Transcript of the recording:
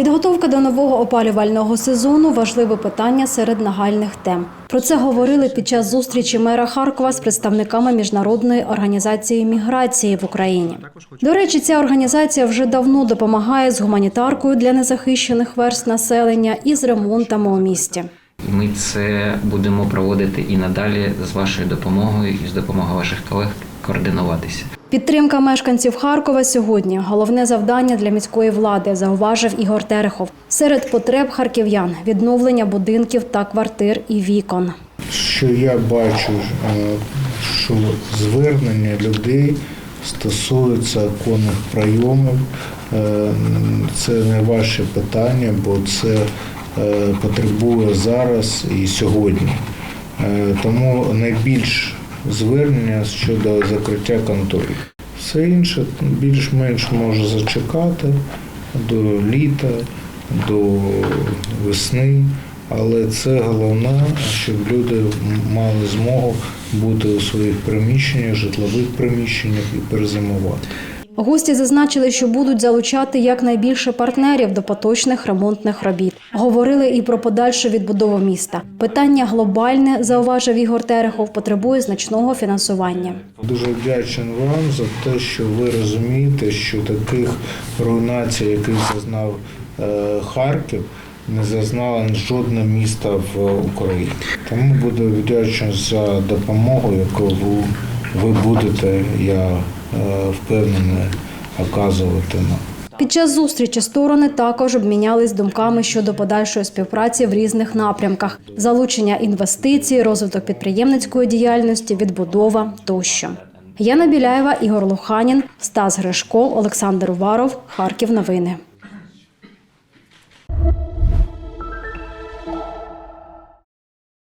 Підготовка до нового опалювального сезону важливе питання серед нагальних тем. Про це говорили під час зустрічі мера Харкова з представниками міжнародної організації міграції в Україні. До речі, ця організація вже давно допомагає з гуманітаркою для незахищених верст населення і з ремонтами у місті. Ми це будемо проводити і надалі з вашою допомогою і з допомогою ваших колег координуватися. Підтримка мешканців Харкова сьогодні головне завдання для міської влади, зауважив Ігор Терехов. Серед потреб харків'ян відновлення будинків та квартир і вікон. що я бачу, е, що звернення людей стосуються оконних прийомів. Е, Це не ваше питання, бо це е, потребує зараз і сьогодні. Тому найбільш звернення щодо закриття конторів. Все інше більш-менш може зачекати до літа, до весни. Але це головне, щоб люди мали змогу бути у своїх приміщеннях, житлових приміщеннях і перезимувати. Гості зазначили, що будуть залучати якнайбільше партнерів до поточних ремонтних робіт. Говорили і про подальшу відбудову міста. Питання глобальне, зауважив Ігор Терехов, потребує значного фінансування. Дуже вдячен вам за те, що ви розумієте, що таких руйнацій, яких зазнав е, Харків, не зазнало жодне місто в Україні. Тому буду вдячний за допомогу, яку ви будете, я е, оказуватиме. Під час зустрічі сторони також обмінялись думками щодо подальшої співпраці в різних напрямках: залучення інвестицій, розвиток підприємницької діяльності, відбудова тощо. Яна Біляєва, Ігор Луханін, Стас Гришко, Олександр Уваров, Харків. Новини.